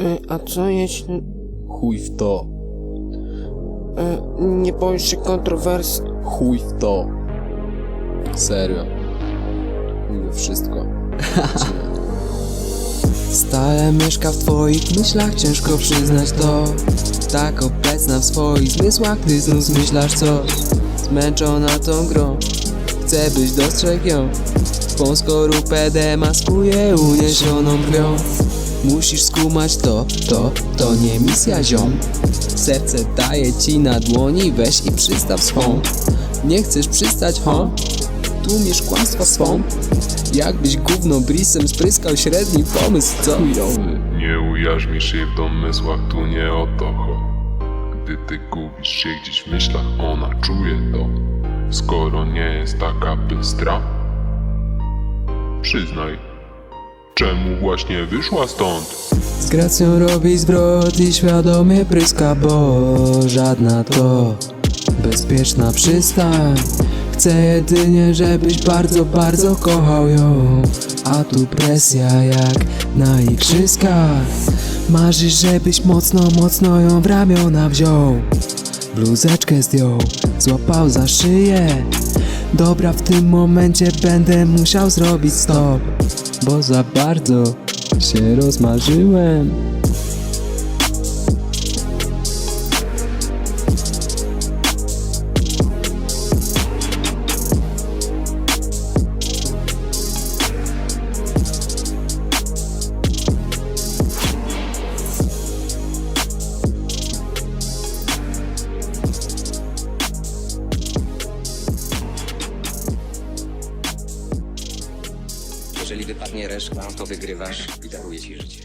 Y, a co jeśli... Chuj w to. Y, nie boisz się kontrowersji? Chuj w to. Serio. We wszystko. Stale mieszka w twoich myślach, ciężko przyznać to Tak obecna w swoich zmysłach, gdy znów zmyślasz coś Zmęczona tą grą, chcę byś dostrzegł ją Twą skorupę demaskuje uniesioną krwią Musisz skumać to, to, to nie misja ziom Serce daje ci na dłoni, weź i przystaw swą Nie chcesz przystać, ho? Tłumisz kłamstwa swą Jakbyś gówno brisem spryskał średni pomysł, co? Nie ujarzmisz się w domysłach, tu nie o to cho. Gdy ty gubisz się gdzieś w myślach, ona czuje to. Skoro nie jest taka bystra, przyznaj, czemu właśnie wyszła stąd? Z robi zwrot i świadomie pryska, bo żadna to bezpieczna przystań. Chcę jedynie, żebyś bardzo, bardzo kochał ją. A tu presja jak na igrzyskach Marzysz, żebyś mocno, mocno ją w ramiona wziął. Bluzeczkę zdjął, złapał za szyję. Dobra, w tym momencie będę musiał zrobić stop Bo za bardzo się rozmarzyłem Jeżeli wypadnie reszta, to wygrywasz i daruję ci życie.